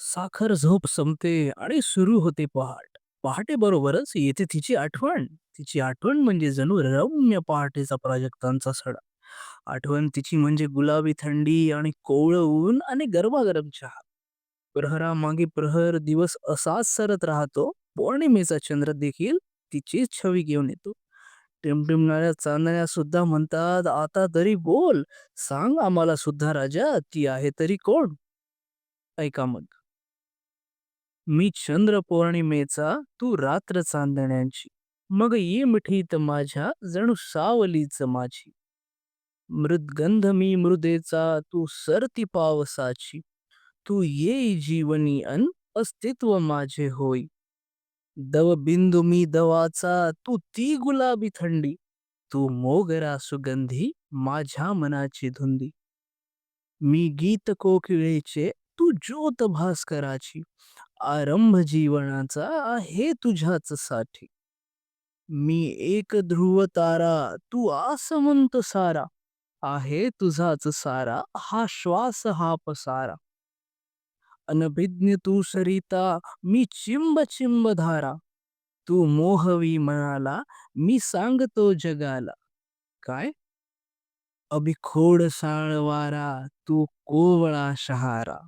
साखर झोप संपते आणि सुरू होते पहाट. पहाटेबरोबरच येते तिची आठवण. तिची आठवण म्हणजे जणू रम्य पहाटेचा प्राजक्तांचा सडा. आठवण तिची म्हणजे गुलाबी थंडी आणि कोवळं ऊन आणि गरमागरम चहा. प्रहरामागे प्रहर दिवस असाच सरत राहतो. पौर्णिमेचा चंद्र देखील तिचीच छवी घेऊन येतो. टिमटिमणाऱ्या चांदण्या सुद्धा म्हणतात, आता तरी बोल, सांग आम्हाला सुद्धा राजा, ती आहे तरी कोण? ऐका मग. मी चंद्र पौर्णिमेचा, तू रात्र चांदण्यांची. मग ये मिठीत माझ्या, जणू सावलीच माझी. मृदगंध मी मृदेचा, तू सरती पावसाची. तू ये जीवनी अन अस्तित्व माझे होई. दवबिंदू मी दवाचा, तू ती गुलाबी थंडी. तू मोगरा सुगंधी, माझ्या मनाची धुंदी. मी गीत कोकिळेचे, तू ज्योत भास्कराची. आरंभ जीवनाचा आहे तुझ्याच साठी. मी एक ध्रुव तारा, तू आसमंत सारा. आहे तुझाच सारा, हा श्वास हा पसारा. अनभिज्ञ तू सरिता, मी चिंब चिंब धारा. तू मोहवी मनाला, मी सांगतो जगाला. काय? अभिखोड साळवारा तू कोवळा शहारा.